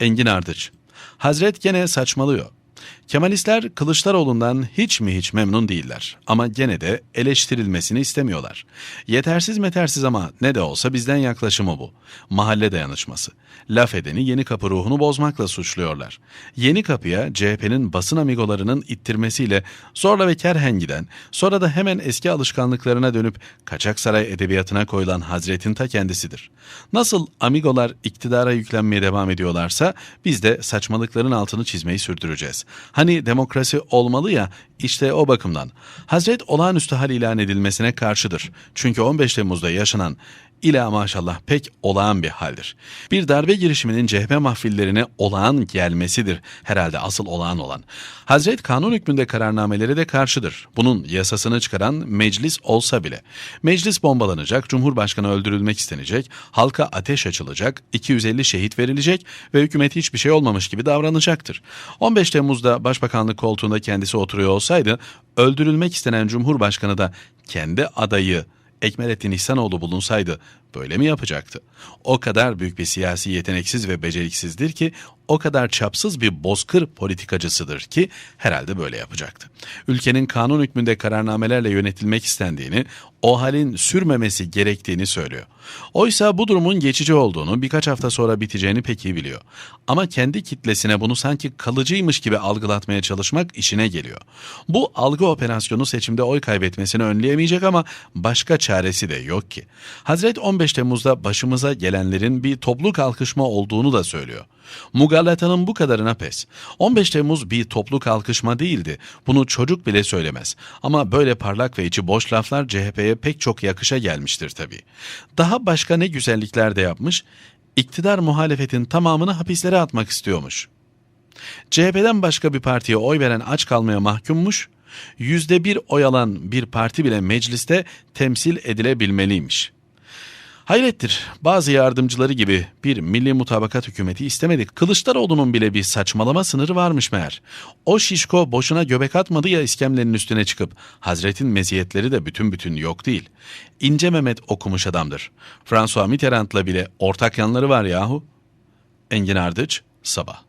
Engin Ardıç. Hazret gene saçmalıyor. Kemalistler Kılıçdaroğlu'ndan hiç mi hiç memnun değiller ama gene de eleştirilmesini istemiyorlar. Yetersiz metersiz ama ne de olsa bizden yaklaşımı bu. Mahalle dayanışması. Laf edeni yeni kapı ruhunu bozmakla suçluyorlar. Yeni kapıya CHP'nin basın amigolarının ittirmesiyle zorla ve kerhen giden, sonra da hemen eski alışkanlıklarına dönüp kaçak saray edebiyatına koyulan Hazret'in ta kendisidir. Nasıl amigolar iktidara yüklenmeye devam ediyorlarsa biz de saçmalıkların altını çizmeyi sürdüreceğiz. Hani demokrasi olmalı ya işte o bakımdan. Hazret olağanüstü hal ilan edilmesine karşıdır. Çünkü 15 Temmuz'da yaşanan ila maşallah pek olağan bir haldir. Bir darbe girişiminin CHP mahfillerine olağan gelmesidir herhalde asıl olağan olan. Hazret kanun hükmünde kararnameleri de karşıdır. Bunun yasasını çıkaran meclis olsa bile. Meclis bombalanacak, Cumhurbaşkanı öldürülmek istenecek, halka ateş açılacak, 250 şehit verilecek ve hükümet hiçbir şey olmamış gibi davranacaktır. 15 Temmuz'da Başbakanlık koltuğunda kendisi oturuyor olsaydı, öldürülmek istenen Cumhurbaşkanı da kendi adayı Ekmelettin İhsanoğlu bulunsaydı böyle mi yapacaktı? O kadar büyük bir siyasi yeteneksiz ve beceriksizdir ki o kadar çapsız bir bozkır politikacısıdır ki herhalde böyle yapacaktı. Ülkenin kanun hükmünde kararnamelerle yönetilmek istendiğini, o halin sürmemesi gerektiğini söylüyor. Oysa bu durumun geçici olduğunu, birkaç hafta sonra biteceğini pek iyi biliyor. Ama kendi kitlesine bunu sanki kalıcıymış gibi algılatmaya çalışmak işine geliyor. Bu algı operasyonu seçimde oy kaybetmesini önleyemeyecek ama başka çaresi de yok ki. Hazret 15 Temmuz'da başımıza gelenlerin bir toplu kalkışma olduğunu da söylüyor. Mugalata'nın bu kadarına pes. 15 Temmuz bir toplu kalkışma değildi. Bunu çocuk bile söylemez. Ama böyle parlak ve içi boş laflar CHP'ye pek çok yakışa gelmiştir tabii. Daha başka ne güzellikler de yapmış, iktidar muhalefetin tamamını hapislere atmak istiyormuş. CHP'den başka bir partiye oy veren aç kalmaya mahkummuş, yüzde bir oy alan bir parti bile mecliste temsil edilebilmeliymiş.'' Hayrettir bazı yardımcıları gibi bir milli mutabakat hükümeti istemedik. Kılıçdaroğlu'nun bile bir saçmalama sınırı varmış meğer. O şişko boşuna göbek atmadı ya iskemlenin üstüne çıkıp. Hazretin meziyetleri de bütün bütün yok değil. İnce Mehmet okumuş adamdır. François Mitterrand'la bile ortak yanları var yahu. Engin Ardıç, Sabah.